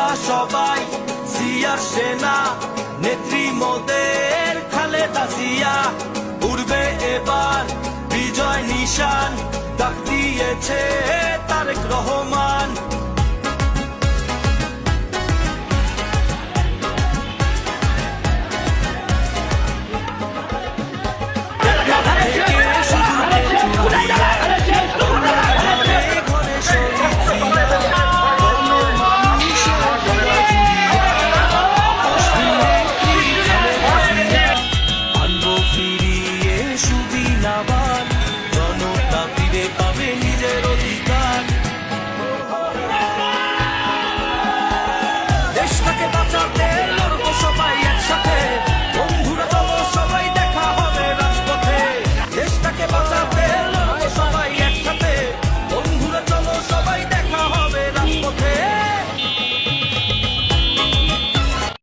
আমরা সবাই সিয়ার সেনা নেত্রী মোদের খালেদা জিয়া। উড়বে এবার বিজয় নিশান ডাক দিয়েছে সুদিলাবা